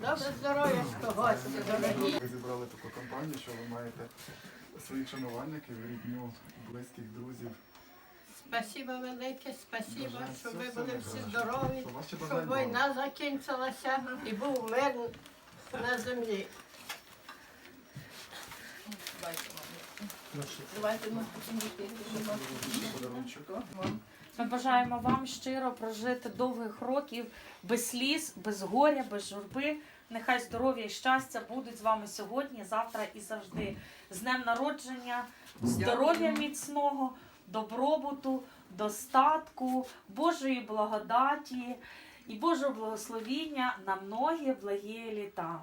Добре здоров'я, гості дорогі. Ви зібрали таку компанію, що ви маєте своїх шанувальників, рідню, близьких друзів. Спасибо велике, спасибо, щоб ви були всі здорові, Щоб війна закінчилася і був мир на землі. Давайте ми. Ми бажаємо вам щиро прожити довгих років без сліз, без горя, без журби. Нехай здоров'я і щастя будуть з вами сьогодні, завтра і завжди. З днем народження, здоров'я міцного, добробуту, достатку, Божої благодаті і Божого благословіння на многі благі літа.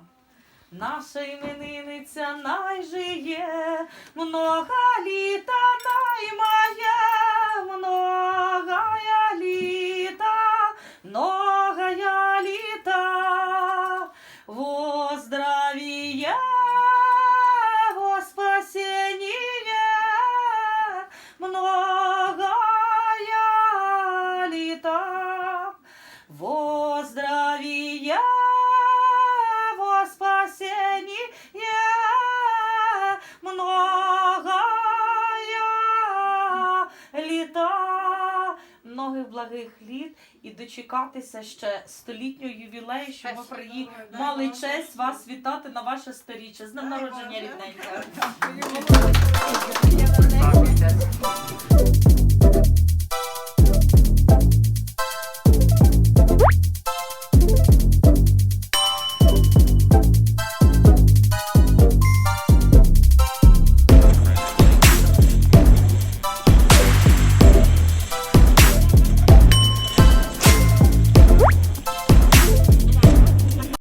Наша іменинниця найжиє, много літа наймає, многая літа, многая літа, во здравие, во спасение, многая літа, благих літ і дочекатися ще столітнього ювілею, що ми приї... мали честь вас вітати на ваше сторіччя. З днем народження рідненька.